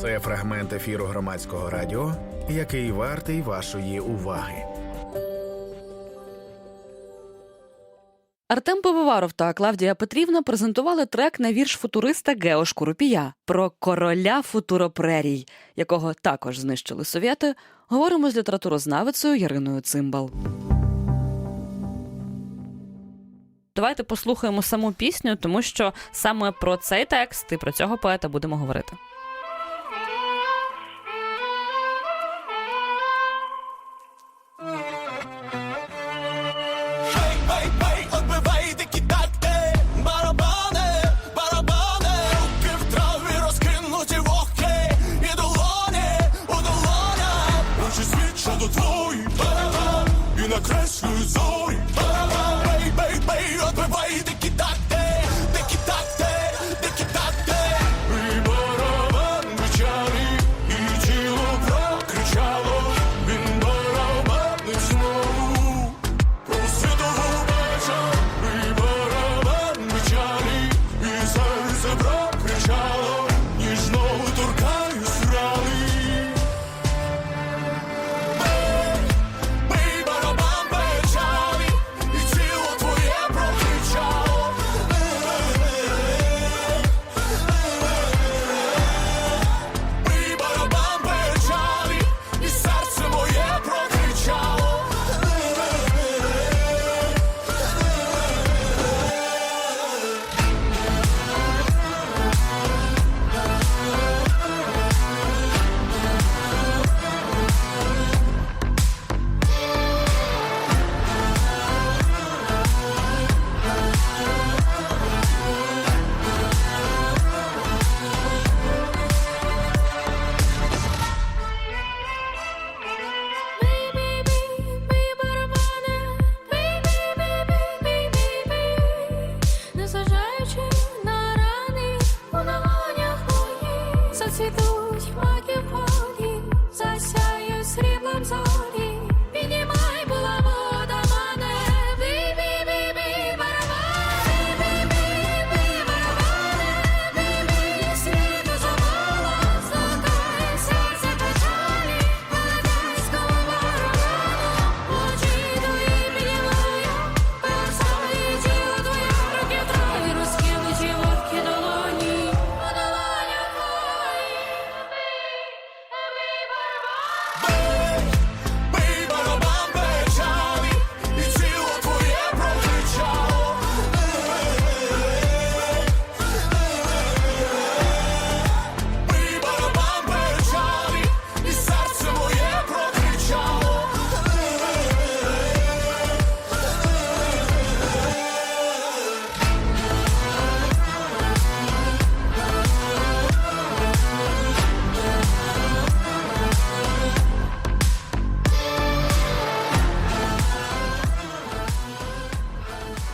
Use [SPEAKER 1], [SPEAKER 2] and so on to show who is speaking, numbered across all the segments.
[SPEAKER 1] Це фрагмент ефіру громадського радіо, який вартий вашої уваги.
[SPEAKER 2] Артем Пивоваров та Клавдія Петрівна презентували трек на вірш футуриста Гео Шкурупія про короля футуропрерій, якого також знищили совєти. Говоримо з літературознавицею Яриною Цимбал. Давайте послухаємо саму пісню, тому що саме про цей текст і про цього поета будемо говорити.
[SPEAKER 3] Долонях світ, свідчать до твої І накреслюють зорі. Бей, бей, бей, отбивай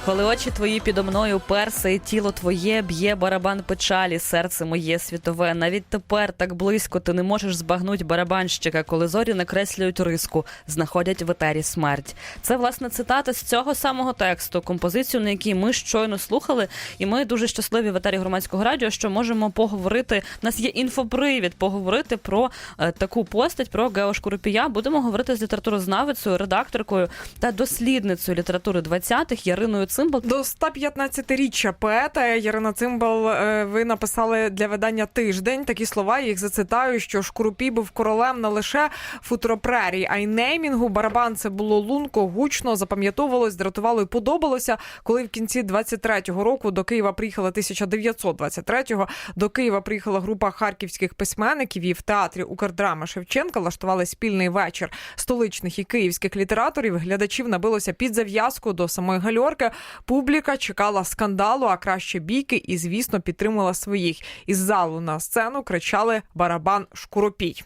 [SPEAKER 2] Коли очі твої підо мною перси, і тіло твоє б'є барабан печалі, серце моє світове. Навіть тепер так близько ти не можеш збагнуть барабанщика, коли зорі накреслюють риску, знаходять в етері смерть. Це власне цитата з цього самого тексту, композицію, на якій ми щойно слухали, і ми дуже щасливі в етері громадського радіо, що можемо поговорити. У нас є інфопривід, поговорити про е, таку постать, про Гео Шкурупія. Будемо говорити з літературознавицею, редакторкою та дослідницею літератури 20-х Яриною Цимбал.
[SPEAKER 4] До 115-річчя поета Ярина Цимбал. е, Ви написали для видання тиждень такі слова. Їх зацитаю, що Шкурупій був королем не лише футропрерій, а й неймінгу. Барабан це було лунко, гучно запам'ятовувалось, дратувало і подобалося. Коли в кінці 23-го року до Києва приїхала 1923-го, до Києва приїхала група харківських письменників і в театрі Укрдрами Шевченка влаштували спільний вечір столичних і київських літераторів. Глядачів набилося під зав'язку до самої гальорки. Публіка чекала скандалу, а краще бійки, і звісно підтримала своїх. Із залу на сцену кричали барабан Шкуропій.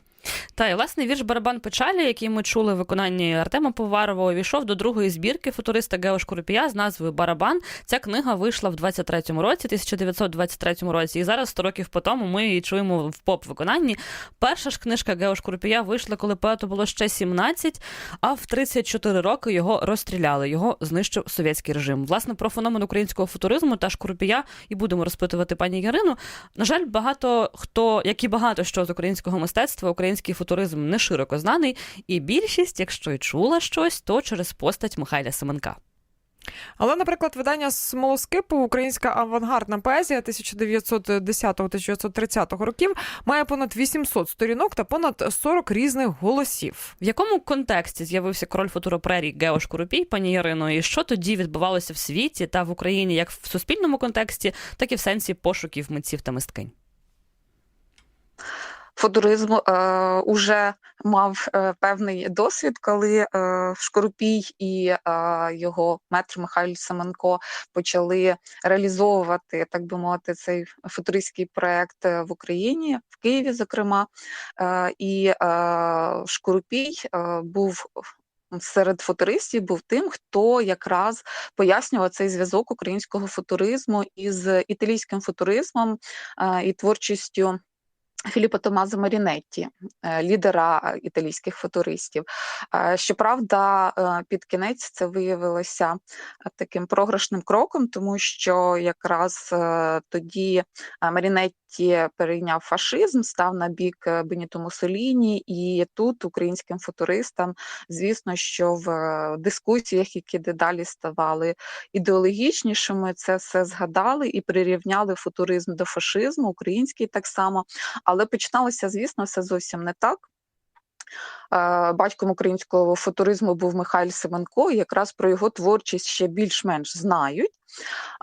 [SPEAKER 2] Та і власне вірш Барабан печалі, який ми чули в виконанні Артема Поварова, увійшов до другої збірки футуриста Гео Шкурпія з назвою Барабан. Ця книга вийшла в 23-му році, 1923 році. І зараз 100 років по тому ми її чуємо в поп-виконанні. Перша ж книжка Гео Шкурпія вийшла, коли поету було ще 17, а в 34 роки його розстріляли. Його знищив совєтський режим. Власне, про феномен українського футуризму та Шкурпія і будемо розпитувати пані Ярину. На жаль, багато хто, як і багато що з українського мистецтва, український футуризм не широко знаний, і більшість, якщо й чула щось, то через постать Михайля Семенка.
[SPEAKER 4] Але, наприклад, видання смолоскипу Українська авангардна поезія 1910-1930 років має понад 800 сторінок та понад 40 різних голосів.
[SPEAKER 2] В якому контексті з'явився король футуропрерій Гео Шкурупій, пані Ярино, і що тоді відбувалося в світі та в Україні, як в суспільному контексті, так і в сенсі пошуків митців та мисткинь?
[SPEAKER 5] Футуризм е, уже мав е, певний досвід, коли е, Шкорупій і його метр Михайло Семенко почали реалізовувати, так би мовити, цей футуристський проект в Україні, в Києві, зокрема. І Шкорупій був. Серед футуристів був тим, хто якраз пояснював цей зв'язок українського футуризму із італійським футуризмом і творчістю Філіппо Томазо Марінетті, е, лідера е, італійських футуристів. Е, Щоправда, під кінець це виявилося таким програшним кроком, тому що якраз тоді е, Марінетті перейняв фашизм, став на бік е, Беніто Мусоліні, і тут українським футуристам, звісно, що в дискусіях, які дедалі ставали ідеологічнішими, це все згадали і прирівняли футуризм до фашизму, український так само. Але починалося, звісно, все зовсім не так. Батьком українського футуризму був Михайло Семенко, якраз про його творчість ще більш-менш знають.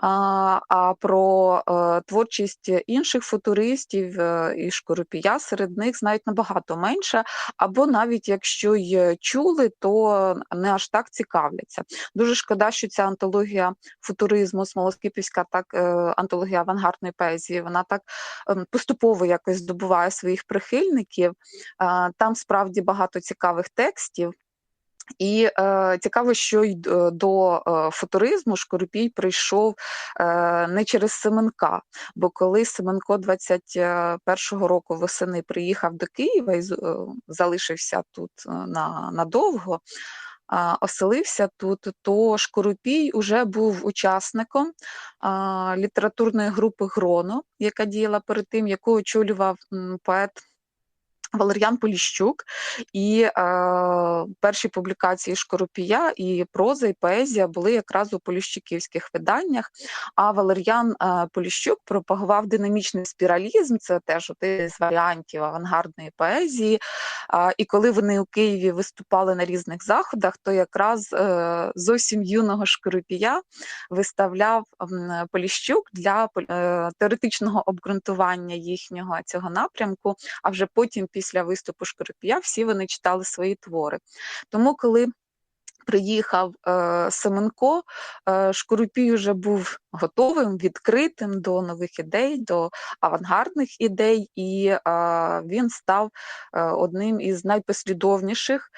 [SPEAKER 5] А, про е, творчість інших футуристів е, і Шкоропія серед них знають набагато менше, або навіть якщо й чули, то не аж так цікавляться. Дуже шкода, що ця антологія футуризму, Смолоскипівська, так е, антологія авангардної поезії, вона так ем, поступово якось здобуває своїх прихильників. Там справді багато цікавих текстів. І е, цікаво, що й до е, футуризму Шкоропій прийшов е, не через Семенка. Бо коли Семенко 21-го року восени приїхав до Києва і е, залишився тут е, на, надовго, а, оселився тут, то Шкоропій уже був учасником а, літературної групи Гроно, яка діяла перед тим, яку очолював поет Валер'ян Поліщук, і е, перші публікації Шкоропія і проза, і поезія були якраз у поліщуківських виданнях. А Валер'ян е, Поліщук пропагував динамічний спіралізм, це теж один з варіантів авангардної поезії. А, і коли вони у Києві виступали на різних заходах, то якраз е, зовсім юного Шкоропія виставляв м, Поліщук для е, теоретичного обґрунтування їхнього цього напрямку. А вже потім, після виступу Шкоропія, всі вони читали свої твори. Тому, коли приїхав е, Семенко, е, Шкоропій вже був готовим, відкритим до нових ідей, до авангардних ідей, і е, він став е, одним із найпослідовніших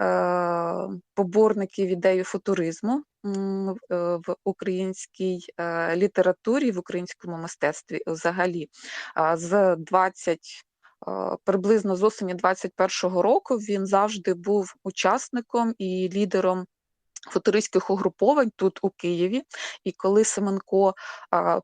[SPEAKER 5] е, поборників ідеї футуризму в- е, українській е, літературі, в українському мистецтві взагалі. З 20 е, Приблизно з осені 21-го року він завжди був учасником і лідером футуристських угруповань тут у Києві. І коли Семенко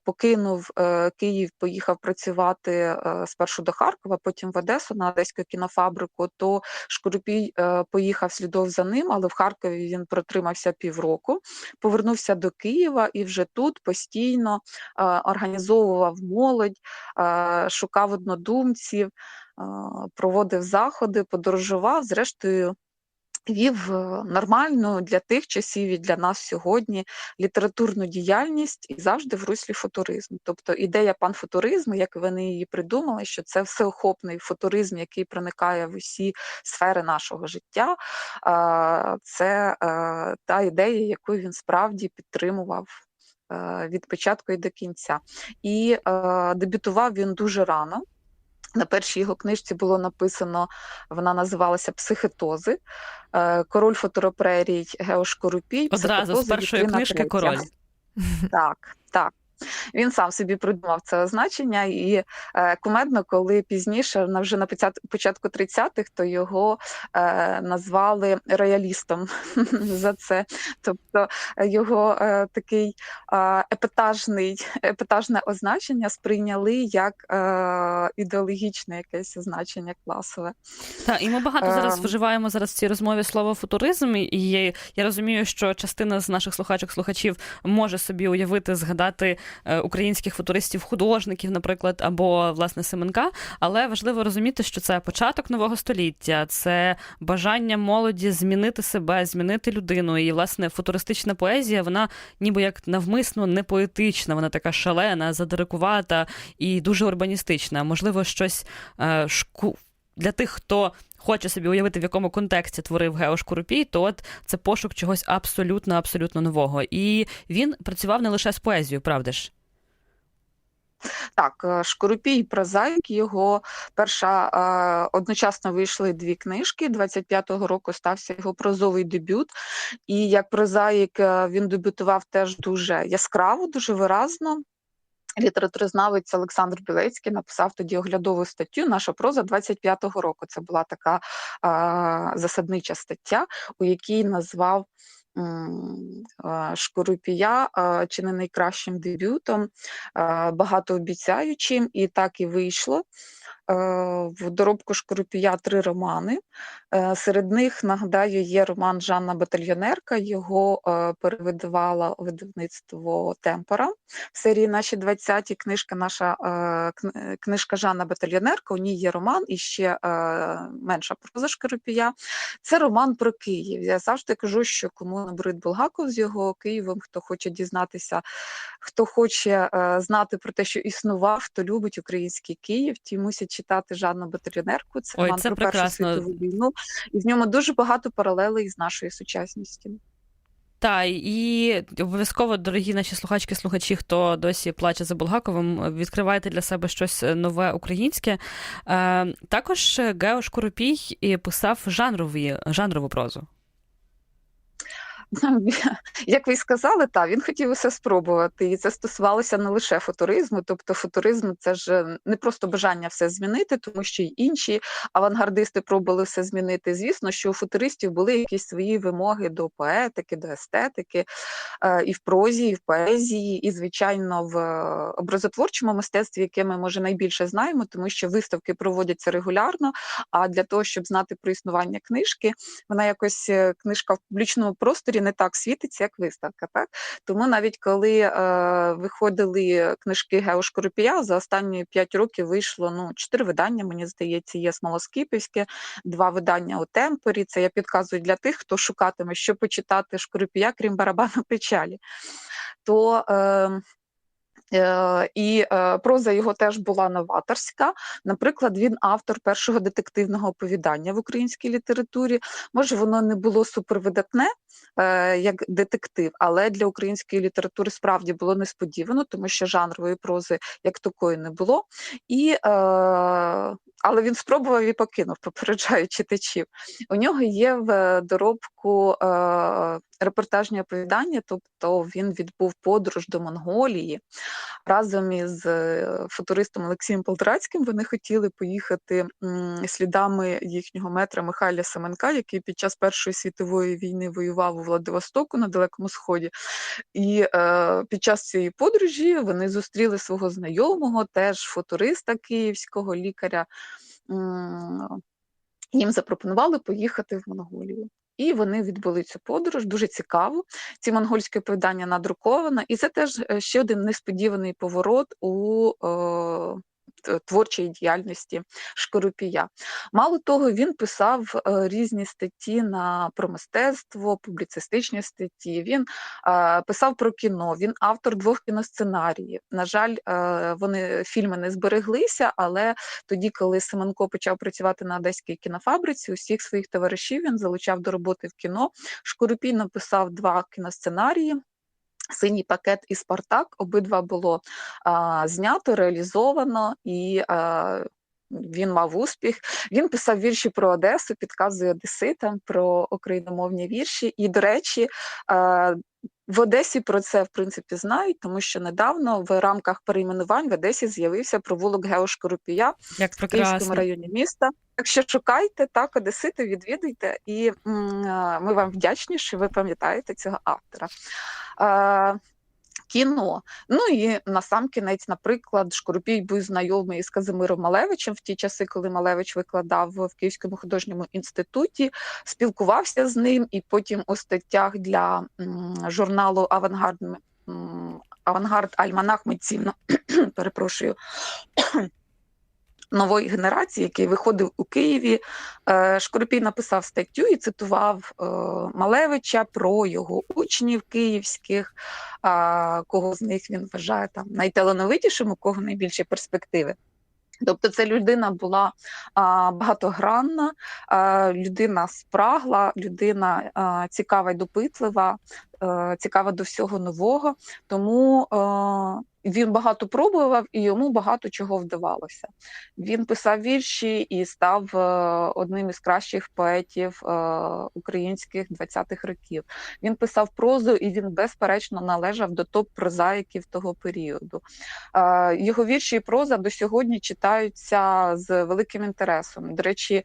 [SPEAKER 5] покинув е, Київ, поїхав працювати е, спершу до Харкова, потім в Одесу на Одеську кінофабрику, то Шкурупій е, поїхав слідов за ним, але в Харкові він протримався півроку, повернувся до Києва і вже тут постійно організовував молодь, шукав однодумців, проводив заходи, подорожував. Зрештою, вів е, нормальну для тих часів і для нас сьогодні літературну діяльність і завжди в руслі футуризму. Тобто ідея панфутуризму, як вони її придумали, що це всеохопний футуризм, який проникає в усі сфери нашого життя. Це е, та ідея, яку він справді підтримував. е, Від початку і до кінця, і е, дебютував він дуже рано. На першій його книжці було написано, вона називалася Психетози. Е, Король фоторопрерій Геош Корупій.
[SPEAKER 2] Одразу з першої книжки король.
[SPEAKER 5] Так, так. Він сам собі придумав це означення, і е, кумедно, коли пізніше, на вже на почат- початку 30-х, то його е, назвали роялістом за це. Тобто е, його е, такий е, епатажний, епатажне означення сприйняли як е, ідеологічне якесь означення класове.
[SPEAKER 2] Так, і ми багато зараз
[SPEAKER 5] Ем.
[SPEAKER 2] вживаємо зараз в цій розмові слово футуризм, і я розумію, що частина з наших слухачок слухачів може собі уявити, згадати е, українських футуристів, художників, наприклад, або власне Семенка. Але важливо розуміти, що це початок нового століття, це бажання молоді змінити себе, змінити людину. І власне футуристична поезія, вона ніби як навмисно не поетична, вона така шалена, задирикувата і дуже урбаністична. Можливо, щось е, шку для тих, хто хоче собі уявити, в якому контексті творив Гео Шкурупій, то от це пошук чогось абсолютно абсолютно нового. І він працював не лише з поезією, правда ж?
[SPEAKER 5] Так, е, Шкорупій Прозаїк його перша е, одночасно вийшли дві книжки. 25-го року стався його прозовий дебют. І як прозаїк е, він дебютував теж дуже яскраво, дуже виразно. Літературознавець Олександр Білецький написав тоді оглядову статтю Наша проза 25-го року. Це була така е, засаднича стаття, у якій назвав е, чи не найкращим дебютом, багатообіцяючим, і так і вийшло. Е, В доробку Шкорупія три романи. Е, Серед них, нагадаю, є роман Жанна Батальйонерка. Його е, перевидавало видавництво Темпора в серії Наші 20-ті. Книжка наша е, книжка Жанна Батальйонерка. У ній є роман і ще менша проза Шкорупія. Це роман про Київ. Я завжди кажу, що кому набрид Булгаков з його Києвом, хто хоче дізнатися, хто хоче е, знати про те, що існував, хто любить український Київ, ті мусять читати Жанну Батальйонерку. Це
[SPEAKER 2] Ой,
[SPEAKER 5] роман
[SPEAKER 2] це
[SPEAKER 5] про Першу світову війну, і в ньому дуже багато паралелей з нашою сучасністю.
[SPEAKER 2] Та і обов'язково, дорогі наші слухачки, слухачі, хто досі плаче за Булгаковим, відкривайте для себе щось нове українське. Е, також Гео Шкурупій і писав жанрові, жанрову прозу.
[SPEAKER 5] Як ви сказали, та він хотів усе спробувати, і це стосувалося не лише футуризму. Тобто, футуризм це ж не просто бажання все змінити, тому що й інші авангардисти пробували все змінити. Звісно, що у футуристів були якісь свої вимоги до поетики, до естетики, е, і в прозі, і в поезії, і звичайно в е, образотворчому мистецтві, яке ми може найбільше знаємо, тому що виставки проводяться регулярно. А для того, щоб знати про існування книжки, вона якось е, книжка в публічному просторі не так світиться, як виставка. Так тому навіть коли е, виходили книжки Гео Шкорупія, за останні п'ять років вийшло ну чотири видання. Мені здається, є Смолоскипівське, два видання у темпорі. Це я підказую для тих, хто шукатиме, що почитати Шкорупія, крім барабану печалі. То е, Е, і е, проза його теж була новаторська. Наприклад, він автор першого детективного оповідання в українській літературі. Може, воно не було супервидатне, е, як детектив, але для української літератури справді було несподівано, тому що жанрової прози як такої не було. І, е, але він спробував і покинув, попереджаю читачів. У нього є в доробку е, репортажні оповідання, тобто він відбув подорож до Монголії разом із е, футуристом Олексієм Полторацьким. Вони хотіли поїхати слідами їхнього метра Михайля Семенка, який під час Першої світової війни воював у Владивостоку на Далекому Сході. І е, під час цієї подорожі вони зустріли свого знайомого, теж футуриста київського лікаря. Їм запропонували поїхати в Монголію. І вони відбули цю подорож, дуже цікаво. Ці монгольські оповідання надруковано, і це теж е, ще один несподіваний поворот у е, т- творчій діяльності Шкорупія. Мало того, він писав е, різні статті на про мистецтво, публіцистичні статті. Він е, писав про кіно. Він автор двох кіносценаріїв. На жаль, е, вони фільми не збереглися, але тоді, коли Семенко почав працювати на одеській кінофабриці, усіх своїх товаришів він залучав до роботи в кіно. Шкурупій написав два кіносценарії. Синій пакет і Спартак обидва було а, знято, реалізовано, і а, він мав успіх. Він писав вірші про Одесу, підказує одеситам про україномовні вірші. І, до речі, в Одесі про це в принципі знають, тому що недавно в рамках перейменувань в Одесі з'явився провулок Геошкорупія
[SPEAKER 2] Як
[SPEAKER 5] в Київському районі міста. Так що шукайте так, одесити, відвідуйте, і е, ми вам вдячні, що ви пам'ятаєте цього автора. Е, Кіно. Ну і на сам кінець, наприклад, Шкурупій був знайомий з Казимиром Малевичем в ті часи, коли Малевич викладав в Київському художньому інституті, спілкувався з ним, і потім у статтях для журналу Авангард Авангард Альманах митців, перепрошую. Нової генерації, який виходив у Києві, е, Шкоропій написав статтю і цитував е, Малевича про його учнів київських, кого з них він вважає там найталановитішим, у кого найбільші перспективи. Тобто, це людина була а, багатогранна, а, людина спрагла, людина а, цікава й допитлива, е, цікава до всього нового. Тому він багато пробував і йому багато чого вдавалося. Він писав вірші і став е, одним із кращих поетів е, українських 20-х років. Він писав прозу, і він безперечно належав до топ-прозаїків того періоду. Е, Його вірші і проза до сьогодні читаються з великим інтересом. До речі,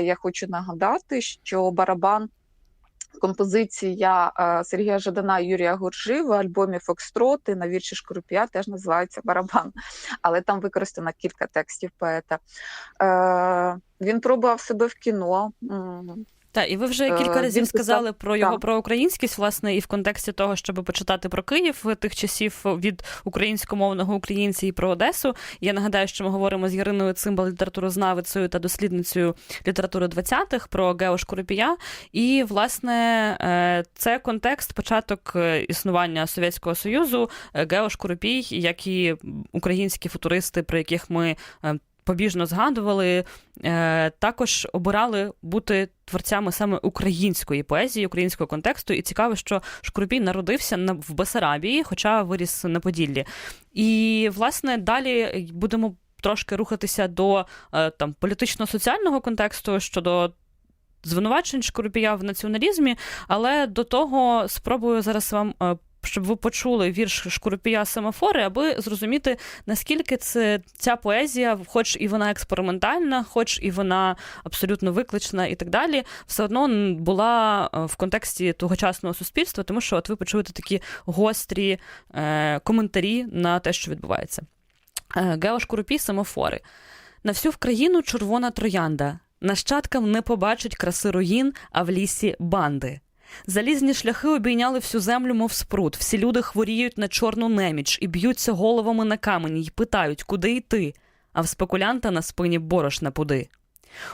[SPEAKER 5] я хочу нагадати, що барабан. Композиція е, Сергія Жадана і Юрія Гуржи в альбомі Фокстроти на вірші Шкурпія теж називається Барабан, але там використано кілька текстів поета. Е, Він пробував себе в кіно.
[SPEAKER 2] Та і ви вже
[SPEAKER 5] Е,
[SPEAKER 2] кілька разів сказали про його
[SPEAKER 5] так.
[SPEAKER 2] проукраїнськість, власне, і в контексті того, щоб почитати про Київ тих часів від українськомовного українця і про Одесу. Я нагадаю, що ми говоримо з Яриною Цимбал, літературознавицею та дослідницею літератури 20-х про Гео Шкурупія. І, власне, е, це контекст, початок е, існування Совєтського Союзу, е, Гео Шкурупій, як і українські футуристи, про яких ми е, побіжно згадували, е, також обирали бути творцями саме української поезії, українського контексту. І цікаво, що Шкурпій народився в Бесарабії, хоча виріс на Поділлі. І власне далі будемо трошки рухатися до е, там політично-соціального контексту щодо. Звинувачень Шкурпія в націоналізмі, але до того спробую зараз вам, е, щоб ви почули вірш Шкурпія Семафори, аби зрозуміти, наскільки це ця поезія, хоч і вона експериментальна, хоч і вона абсолютно виклична і так далі, все одно була е, в контексті тогочасного суспільства, тому що от ви почуєте такі гострі е, коментарі на те, що відбувається. Е, Гео Шкурпій Семафори. На всю Вкраїну червона троянда. Нащадкам не побачить краси руїн, а в лісі банди. Залізні шляхи обійняли всю землю, мов спрут. Всі люди хворіють на чорну неміч і б'ються головами на камені й питають, куди йти, а в спекулянта на спині борошна пуди.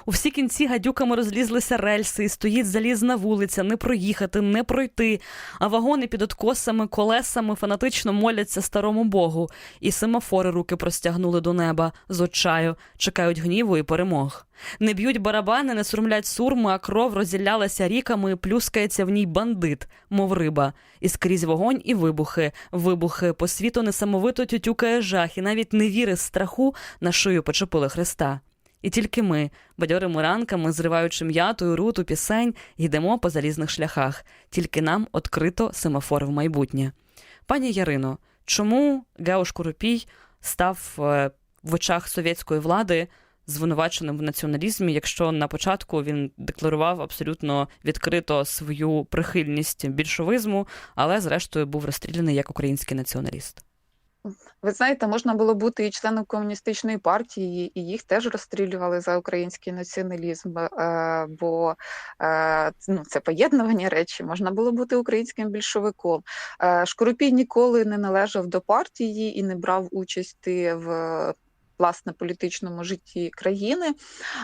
[SPEAKER 2] У всі кінці гадюками розлізлися рельси, і стоїть залізна вулиця, не проїхати, не пройти, а вагони під откосами, колесами фанатично моляться старому Богу, і семафори руки простягнули до неба з очаю, чекають гніву і перемог. Не б'ють барабани, не сурмлять сурми, а кров розділялася ріками, і плюскається в ній бандит, мов риба. І скрізь вогонь і вибухи, вибухи, по світу несамовито тютюкає жах, і навіть не віри з страху на шию почепили Христа. І тільки ми, бадьорими ранками, зриваючи м'яту і руту пісень, йдемо по залізних шляхах. Тільки нам відкрито семафор в майбутнє. Пані Ярино, чому Гео Шкуропій став е, в очах совєтської влади звинуваченим в націоналізмі, якщо на початку він декларував абсолютно відкрито свою прихильність більшовизму, але зрештою був розстріляний як український націоналіст?
[SPEAKER 5] Ви знаєте, можна було бути і членом комуністичної партії, і їх теж розстрілювали за український націоналізм, е, бо е, ну, це поєднувані речі. Можна було бути українським більшовиком. Шкурупій Шкоропій ніколи не належав до партії і не брав участі в. Власне, політичному житті країни,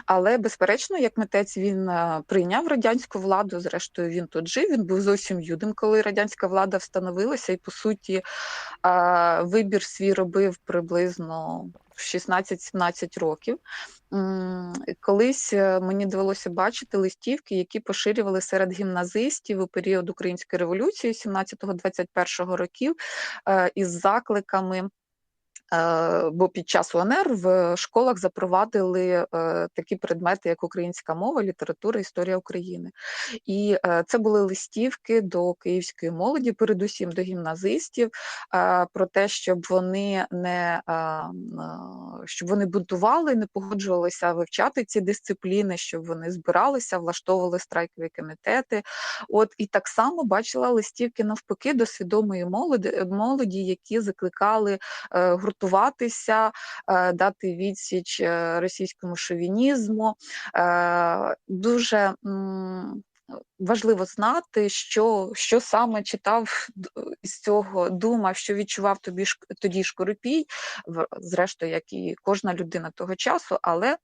[SPEAKER 5] але безперечно, як митець він е, прийняв радянську владу. Зрештою, він тут жив. Він був зовсім юдим, коли радянська влада встановилася, і по суті е, вибір свій робив приблизно в 16-17 років. Колись е, мені довелося бачити листівки, які поширювали серед гімназистів у період української революції 17-21 років із закликами Бо під час УНР в школах запровадили е, такі предмети, як українська мова, література, історія України. І е, це були листівки до київської молоді, передусім до гімназистів, е, про те, щоб вони не е, е, щоб вони бунтували, не погоджувалися вивчати ці дисципліни, щоб вони збиралися, влаштовували страйкові комітети. От і так само бачила листівки навпаки до свідомої молоді, молоді які закликали е, гуртуватися, е, дати відсіч е, російському шовінізму. Е, Дуже важливо знати, що, що саме читав з цього, думав, що відчував тобі тоді Шкоропій, зрештою, як і кожна людина того часу, але.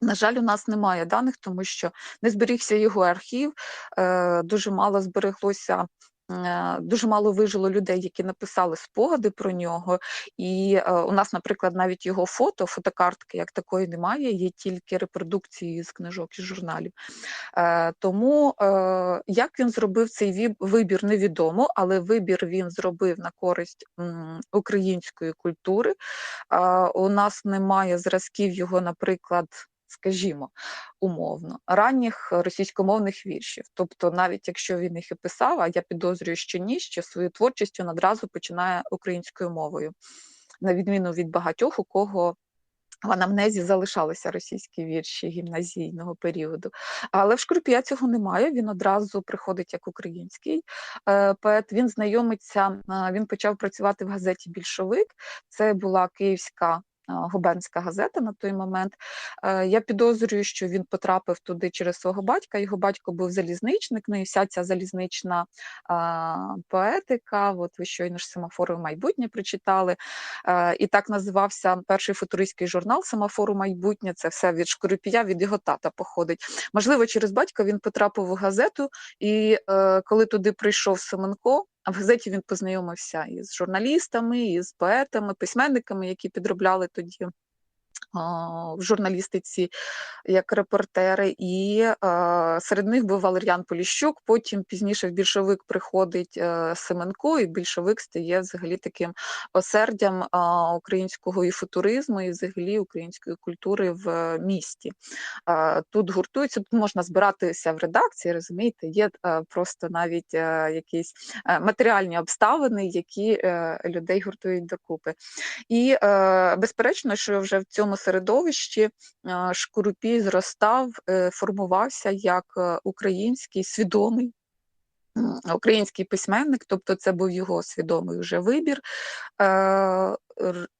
[SPEAKER 5] На жаль, у нас немає даних, тому що не зберігся його архів, дуже мало збереглося. Е, Дуже мало вижило людей, які написали спогади про нього. І е, у нас, наприклад, навіть його фото, фотокартки як такої немає, є тільки репродукції з книжок і журналів. Е, Тому як він зробив цей вибір, невідомо, але вибір він зробив на користь української культури. У нас немає зразків його, наприклад. Скажімо, умовно, ранніх російськомовних віршів. Тобто, навіть якщо він їх і писав, а я підозрюю, що ні, що свою творчість він одразу починає українською мовою, на відміну від багатьох, у кого в анамнезі залишалися російські вірші гімназійного періоду. Але в Шкурпія цього немає. Він одразу приходить як український е, поет. Він знайомиться, е, він почав працювати в газеті Більшовик. Це була київська. Губернська газета на той момент. Е, Я підозрюю, що він потрапив туди через свого батька. Його батько був залізничник, ну і вся ця залізнична поетика. От ви щойно ж семафори майбутнє прочитали. Е, І так називався перший футуристський журнал Семафору майбутнє. Це все від Шкурипія, від його тата походить. Можливо, через батька він потрапив у газету, і е, коли туди прийшов Семенко. А в газеті він познайомився із журналістами, із поетами, письменниками, які підробляли тоді в журналістиці як репортери, і серед них був Валер'ян Поліщук. Потім пізніше в більшовик приходить е, Семенко, і більшовик стає взагалі таким осердям українського і футуризму, і взагалі української культури в е, місті. Тут гуртуються, тут можна збиратися в редакції, розумієте, є е, просто навіть якісь матеріальні обставини, які людей гуртують докупи. І безперечно, що вже в цьому середовищі е, Шкурупій зростав, е, формувався як е, український свідомий. Український письменник, тобто це був його свідомий вже вибір.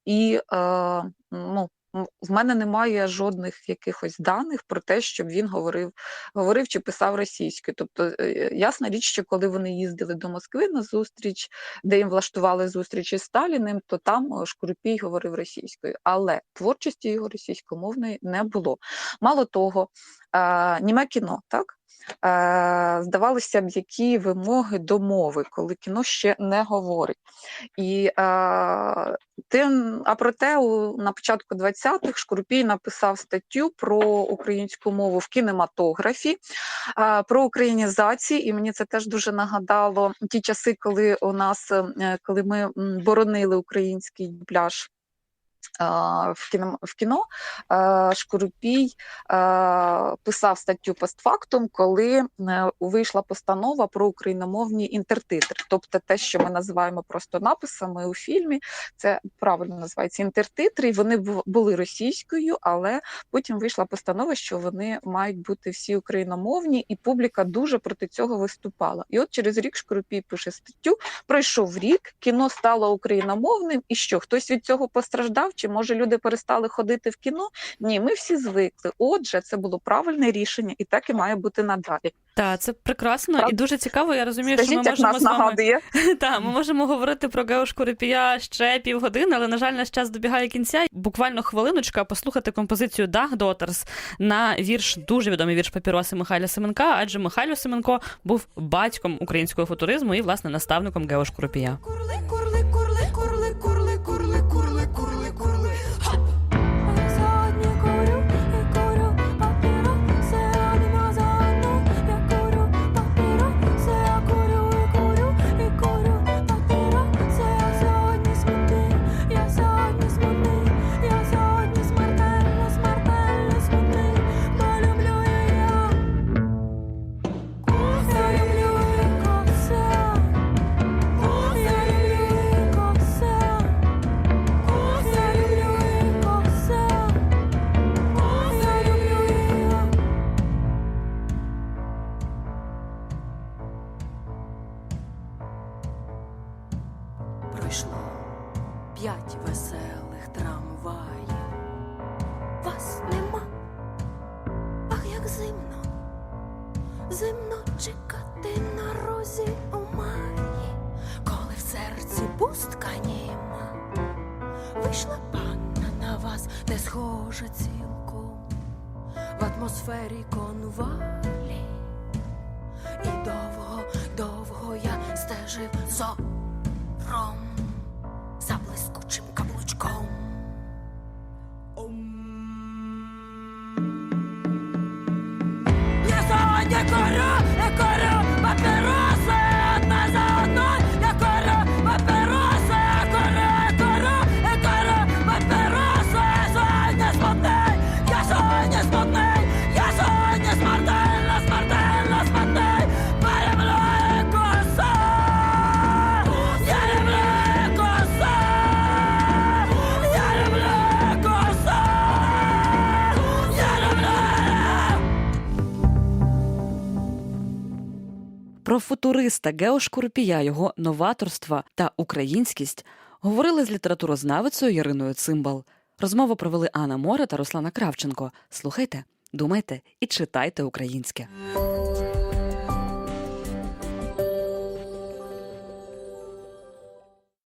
[SPEAKER 5] І ну, в мене немає жодних якихось даних про те, щоб він говорив, говорив чи писав російською. Тобто, е, ясна річ, що коли вони їздили до Москви на зустріч, де їм влаштували зустріч із Сталіним, то там Шкурпій говорив російською, але творчості його російськомовної не було. Мало того, е, німе кіно, так? Е, здавалося б, які вимоги до мови, коли кіно ще не говорить. І е, тим, а проте на початку 20-х Шкурпій написав статтю про українську мову в кінематографі, е, про українізації, і мені це теж дуже нагадало ті часи, коли у нас коли ми боронили український дубляж. В кіно, в кіно Шкурупій писав статтю постфактум, коли е, вийшла постанова про україномовні інтертитри. Тобто те, що ми називаємо просто написами у фільмі, це правильно називається інтертитри. Вони бу- були російською, але потім вийшла постанова, що вони мають бути всі україномовні, і публіка дуже проти цього виступала. І от через рік Шкурупій пише статтю. Пройшов рік, кіно стало україномовним, і що хтось від цього постраждав? Чи може люди перестали ходити в кіно? Ні, ми всі звикли. Отже, це було правильне рішення, і так і має бути надалі.
[SPEAKER 2] Так, це прекрасно і дуже цікаво. Я розумію, що ми
[SPEAKER 5] Скажіть, як
[SPEAKER 2] можемо
[SPEAKER 5] нас
[SPEAKER 2] з вами
[SPEAKER 5] нагадує.
[SPEAKER 2] Так, ми можемо говорити про Гео Шкурипія ще півгодини, але на жаль, наш час добігає кінця. Буквально хвилиночка послухати композицію Dag Daughters на вірш, дуже відомий вірш папіроси Михайля Семенка, адже Михайло Семенко був батьком українського футуризму і власне наставником Гео Шкурипія.
[SPEAKER 3] Курли, курли, курли,
[SPEAKER 2] Туриста Геошкурпія його новаторства та українськість говорили з літературознавицею Яриною Цимбал. Розмову провели Анна Море та Руслана Кравченко. Слухайте, думайте і читайте українське.